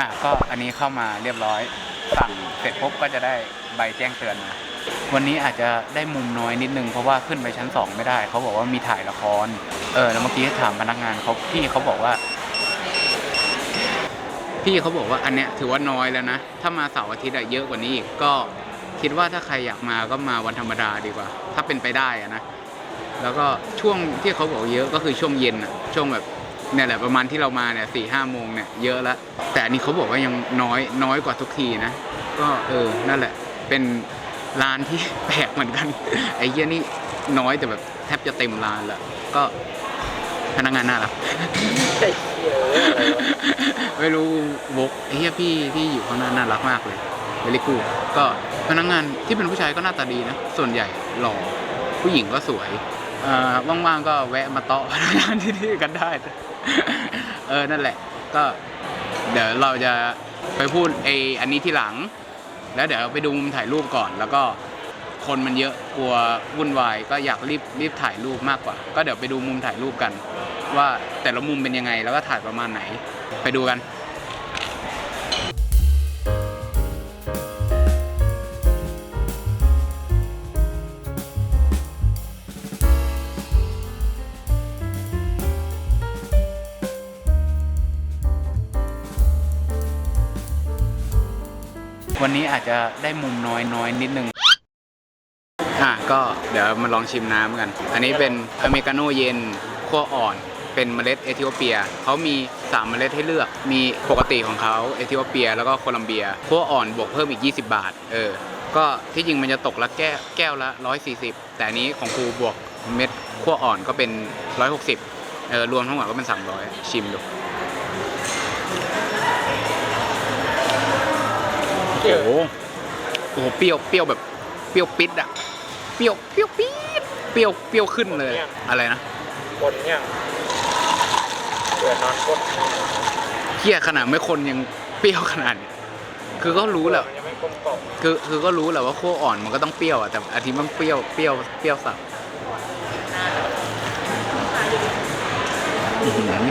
อะก็อันนี้เข้ามาเรียบร้อยสั่งเสร็จปุ๊บก็จะได้ใบแจ้งเตือนมาวันนี้อาจจะได้มุมน้อยนิดนึงเพราะว่าขึ้นไปชั้นสองไม่ได้ เขาบอกว่ามีถ่ายละคร เออแล้วเมื่อกี้ถามพนักงานเขาพี่เขาบอกว่า พี่เขาบอกว่าอันเนี้ยถือว่าน้อยแล้วนะ ถ้ามาเสาร์อาทิตย์อะเยอะกว่านี้อีกก็คิดว่าถ้าใครอยากมาก็มาวันธรรมดาดีกว่า ถ้าเป็นไปได้อะนะแล้วก็ช่วงที่เขาบอกเยอะก็คือช่วงเย็นอะช่วงแบบ เนี่ยแหละประมาณที่เรามาเนี่ยสี่ห้าโมงเนี่ยเยอะแล้วแต่อันนี้เขาบอกว่ายังน้อยน้อยกว่าทุกทีนะ ก็เออนั่นแหละเป็นร้านที่แปลกเหมือนกันไอ้เหี้ยนี่น้อยแต่แบบแทบจะเต็มร้านล้วก็พนักงานน่ารักไอ้เหี้ยเอ้ยอะไรวะไม่รู้วกไอ้เฮียพี่ที่อยู่ข้างหน้าน่ารักมากเลยเวลิกูก็พนักงานที่เป็นผู้ชายก็หน้าตาดีนะ ส่วนใหญ่หล่อผู้หญิงก็สวยอ่อว่างๆก็แวะมาเตาะพนักงานที่นี่กันได้ เออ นั่นแหละ ก็เดี๋ยวเราจะไปพูดไออันนี้ที่หลัง แล้วเดี๋ยวไปดูมุมถ่ายรูปก่อน แล้วก็คนมันเยอะกลัววุ่นวาย ก็อยากรีบรีบถ่ายรูปมากกว่า ก็เดี๋ยวไปดูมุมถ่ายรูปกัน ว่าแต่ละมุมเป็นยังไง แล้วก็ถ่ายประมาณไหน ไปดูกัน วันนี้อาจจะได้มุมน้อยน้อยนิดนึงอะก็เดี๋ยวมาลองชิมน้ำกัน อันนี้เป็นอเมริกาโน่เย็นขั้วอ่อน เป็นเมล็ดเอธิโอเปียเขามี3เมล็ดให้เลือกมีปกติของเขาเอธิโอเปีย แล้วก็โคลัมเบียขั้วอ่อนบวกเพิ่มอีก 20 บาท เออ ก็ที่จริงมันจะตกละแก้วแก้วละ 140 แต่อันนี้ของครูบวกเม็ดขั้วอ่อนก็เป็น 160เออรวมทั้งหมดก็เป็น 300 ชิมดู โอ้โหโอ้โหเปรี้ยวเปรี้ยวแบบเปรี้ยวปิดอะเปรี้ยวเปรี้ยวปี๊ดเปรี้ยวเปรี้ยวขึ้นเลย อะไรนะคนยังเผื่อนอนคนเฮียขนาดไม่คนยังเปรี้ยวขนาดนี้คือก็รู้แหละมันยังไม่กลมกล่อมคือคือก็รู้แหละว่าขั้วอ่อนมันก็ต้องเปรี้ยวอะแต่อาทิตย์มันเปรี้ยวเปรี้ยวเปรี้ยวสับอื้อหือ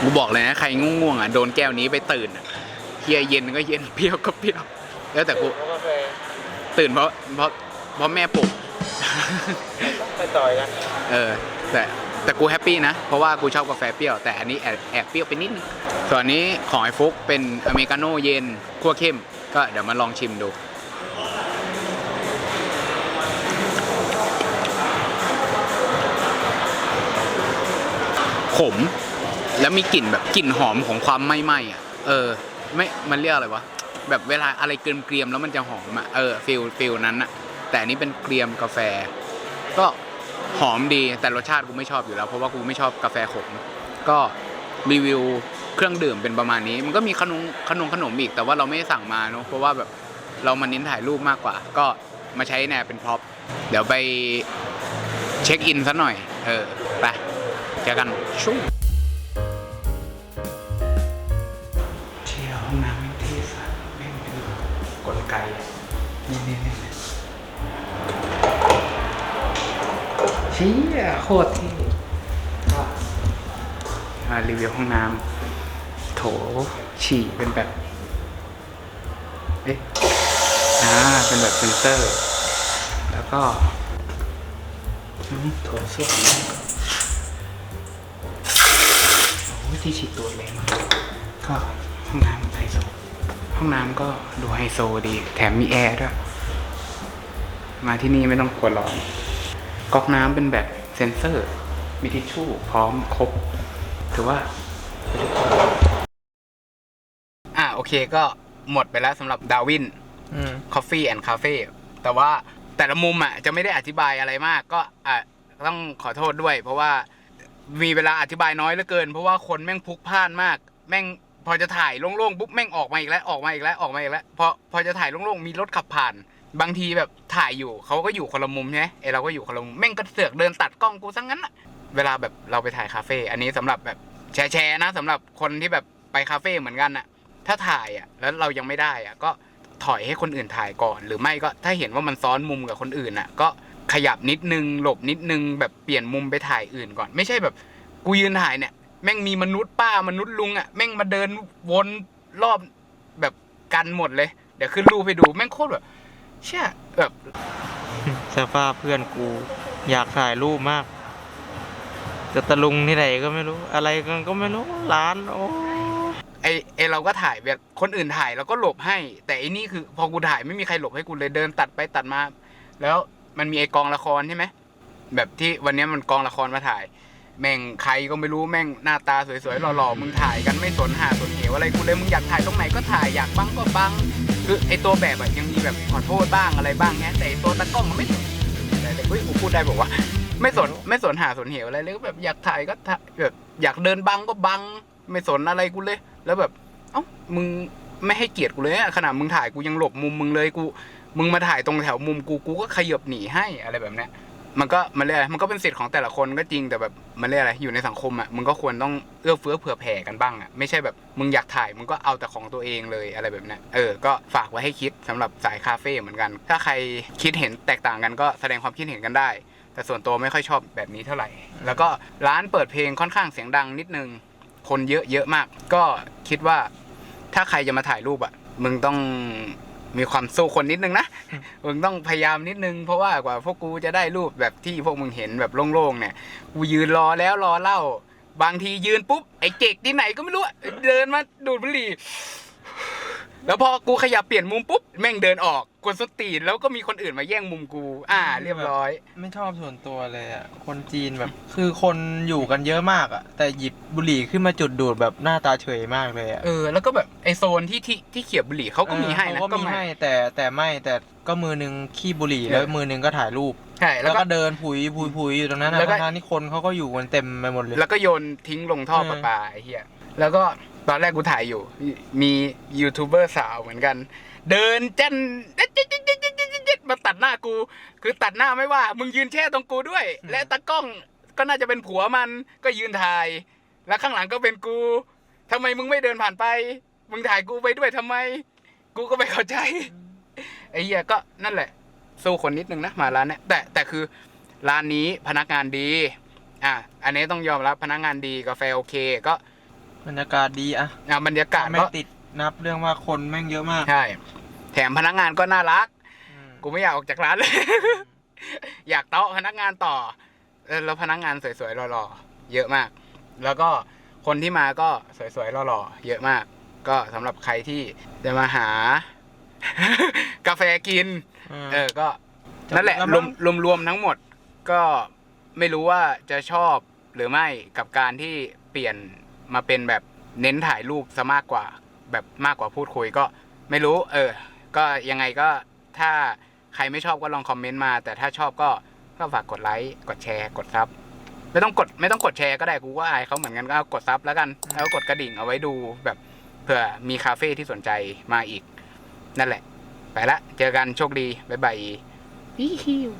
กูบอกเลยนะใครง่วงๆอะโดนแก้วนี้ไปตื่นอะ เฮียเย็นก็เย็นเปรี้ยวก็เปรี้ยว แล้วแต่กูแล้วก็เคยตื่นเพราะเพราะเพราะแม่ปลุก ไปต่อยกันเออแต่แต่กูแฮปปี้นะ เพราะว่ากูชอบกาแฟเปรี้ยว แต่อันนี้แอบแอบเปรี้ยวไปนิดนึงส่วนอันนี้ของไอ้ฟุกเป็นอเมริกาโน่เย็นคั่วเข้ม ก็เดี๋ยวมาลองชิมดู ขม แล้วมีกลิ่นแบบกลิ่นหอมของความไหม้ๆอะ เออ ไม่มันเรียกอะไรวะแบบเวลาอะไรเกรียมๆแล้วมันจะหอมอะเออฟิลฟิลนั้นอะ แต่อันนี้เป็นเกรียมกาแฟ ก็หอมดีแต่รสชาติกูไม่ชอบอยู่แล้ว เพราะว่ากูไม่ชอบกาแฟขมก็รีวิวเครื่องดื่มเป็นประมาณนี้ มันก็มีขนมขนมขนมอีก แต่ว่าเราไม่ได้สั่งมาเนอะเพราะว่าแบบเรามาเน้นถ่ายรูปมากกว่า ก็มาใช้แนวเป็นพร็อพเดี๋ยวไปเช็คอินซะหน่อย เออไปเจอกันชุ่ องน้ำที่สัตว์แม่เป็นกลไกนี่นี่นี่ชี่โคตรที่มารีวิวห้องน้ำโถฉี่เป็นแบบ เอ๊ะอ่าเป็นแบบเซนเซอร์ แล้วก็โถส้วมโอ้ที่ฉีดตัวเล็กมากก็ห้องน้ำ องน้ำก็ดูไฮโซดี แถมมีแอร์ด้วย มาที่นี่ไม่ต้องกลัวร้อน ก๊อกน้ำเป็นแบบเซ็นเซอร์ มีทิชชู่พร้อมครบ ถือว่าอ่าโอเคก็หมดไปแล้วสำหรับดาวินอืมคอฟฟี่แอนด์คาเฟ่แต่ว่าแต่ละมุมอะจะไม่ได้อธิบายอะไรมาก ก็อะต้องขอโทษด้วย เพราะว่ามีเวลาอธิบายน้อยเหลือเกิน เพราะว่าคนแม่งพลุกพล่านมาก แม่ง พอจะถ่ายโล่งๆปุ๊บแม่งออกมาอีกแล้วออกมาอีกแล้วออกมาอีกแล้วพอพอจะถ่ายโล่งๆมีรถขับผ่าน บางทีแบบถ่ายอยู่เขาก็อยู่คนละมุมใช่ไหมไอเราก็อยู่คนละมุมแม่งก็เสือกเดินตัดกล้องกูซะงั้นอะเวลาแบบเราไปถ่ายคาเฟ่อันนี้สำหรับแบบแชร์นะสำหรับคนที่แบบไปคาเฟ่เหมือนกันอะถ้าถ่ายอะแล้วเรายังไม่ได้อะก็ถอยให้คนอื่นถ่ายก่อน หรือไม่ก็ถ้าเห็นว่ามันซ้อนมุมกับคนอื่นน่ะก็ขยับนิดนึงหลบนิดนึงแบบเปลี่ยนมุมไปถ่ายอื่นก่อน ไม่ใช่แบบกูยืนถ่ายเนี่ย แม่งมีมนุษย์ป้ามนุษย์ลุงอะแม่งมาเดินวนรอบแบบกันหมดเลย เดี๋ยวขึ้นรูปให้ดูแม่งโคตรแบบเชี่ยแบบสภาพเพื่อนกู อยากถ่ายรูปมากจะตะลุงที่ไหนก็ไม่รู้ อะไรกันก็ไม่รู้ร้านโอ้ไอไอเราก็ถ่ายแบบคนอื่นถ่ายเราก็หลบให้ แต่อันนี้คือพอกูถ่ายไม่มีใครหลบให้กูเลยเดินตัดไปตัดมา แล้วมันมีไอกองละครใช่ไหมแบบที่วันนี้มันกองละครมาถ่าย แม่งใครก็ไม่รู้แม่งหน้าตาสวยๆหล่อๆมึงถ่ายกันไม่สนหาสนเหวอะไรกูเลยมึงอยากถ่ายตรงไหนก็ถ่ายอยากบังก็บังคือไอตัวแบบอะยังมีแบบขอโทษบ้างอะไรบ้างเงี้ยแต่ไอตัวตากล้องมันไม่สนอะไรเลยเฮ้ยกูพูดได้บอกว่า ไม่สนไม่สนหาสนเหวอะไรเลยก็แบบอยากถ่ายก็ถ่ายแบบอยากเดินบังก็บัง ไม่สนอะไรกูเลย แล้วแบบเอ้ามึงไม่ให้เกียรติกูเลยอะขนาดมึงถ่ายกูยังหลบมุมมึงเลยกู มึงมาถ่ายตรงแถวมุมกูกูก็ขยับหนีให้อะไรแบบเนี้ย มันก็มันเรียกอะไรมันก็เป็นสิทธิ์ของแต่ละคนก็จริงแต่แบบมันเรียกอะไรอยู่ในสังคมอะมึงก็ควรต้องเอื้อเฟื้อเผื่อแผ่กันบ้างอะไม่ใช่แบบมึงอยากถ่ายมึงก็เอาแต่ของตัวเองเลยอะไรแบบเนี้ยเออก็ฝากไว้ให้คิดสำหรับสายคาเฟ่เหมือนกัน ถ้าใครคิดเห็นแตกต่างกันก็แสดงความคิดเห็นกันได้ แต่ส่วนตัวไม่ค่อยชอบแบบนี้เท่าไหร่ แล้วก็ร้านเปิดเพลงค่อนข้างเสียงดังนิดนึงคนเยอะเยอะมาก ก็คิดว่าถ้าใครจะมาถ่ายรูปอะมึงต้อง มีความสู้คนนิดนึงนะมึงต้องพยายามนิดนึงเพราะว่ากว่าพวกกูจะได้รูปแบบที่พวกมึงเห็นแบบโล่งๆเนี่ย กูยืนรอแล้วรอเล่า บางทียืนปุ๊บไอ้เจกที่ไหนก็ไม่รู้เดินมาดูดบุหรี่แล้วพอกูขยับเปลี่ยนมุมปุ๊บแม่งเดินออก กวนสนตีนแล้วก็มีคนอื่นมาแย่งมุมกู อ่า เรียบร้อย ไม่ชอบส่วนตัวเลยอะ คนจีนแบบ คือคนอยู่กันเยอะมากอะ แต่หยิบบุหรี่ขึ้นมาจุดดูดแบบหน้าตาเฉยมากเลยอะ เออ แล้วก็แบบไอโซนที่ที่ที่เขียบบุหรี่เขาก็มีให้นะเออเขาก็มีไม่ให้แต่แต่ไม่แต่ก็มือนึงขี้บุหรี่เออแล้วมือนึงก็ถ่ายรูป ใช่ แล้แล้ววก็ก็เดินผุยผุยผุยอยู่ตรงนั้นนะแล้วก็ทั้งๆที่คนเขาก็อยู่กันเต็มไปหมดเลย แล้วก็โยนทิ้งลงท่อเออประปาไอ้เหี้ย แล้วก็ ตอนแรกกูถ่ายอยู่ มียูทูบเบอร์สาวเหมือนกัน เดินเจนมาตัดหน้ากู คือตัดหน้าไม่ว่า มึงยืนแช่ตรงกูด้วย และตากล้องก็น่าจะเป็นผัวมันก็ยืนถ่าย แล้วข้างหลังก็เป็นกูทำไมมึงไม่เดินผ่านไป มึงถ่ายกูไปด้วยทำไม กูก็ไม่เข้าใจไอ้เหี้ยก็นั่นแหละสู้คนนิดนึงนะมาร้านเนี้ยแต่แต่คือร้านนี้พนักงานดี อะอันนี้ต้องยอมรับพนักงานดีกาแฟโอเค ก็ บรรยากาศดีอะอะบรรยากาศไม่ก็ติดนับเรื่องว่าคนแม่งเยอะมากใช่ แถมพนักงานก็น่ารัก อืมกูไม่อยากออกจากร้านเลย อยากเตาะพนักงานต่อเออแล้วพนักงานสวยๆหล่อๆเยอะมาก แล้วก็คนที่มาก็สวยๆหล่อๆเยอะมาก ก็สำหรับใครที่จะมาหา กาแฟกินเออก็นั่นแหละจบรแล้ววมมั้งรวมรวมทั้งหมดก็ไม่รู้ว่าจะชอบหรือไม่กับการที่เปลี่ยน มาเป็นแบบเน้นถ่ายรูปซะมากกว่า แบบมากกว่าพูดคุยก็ไม่รู้ เออ ก็ยังไงก็ถ้าใครไม่ชอบก็ลองคอมเมนต์มา แต่ถ้าชอบก็ก็ฝากกดไลค์กดแชร์ กดซับไม่ต้องกดไม่ต้องกดแชร์ก็ได้กูว่าอายเขาเหมือนกันก็เอากดซับแล้วกัน แล้วกดกระดิ่งเอาไว้ดูแบบเผื่อมีคาเฟ่ที่สนใจมาอีก นั่นแหละ ไปละ เจอกันโชคดี บ๊ายบายฮิฮิว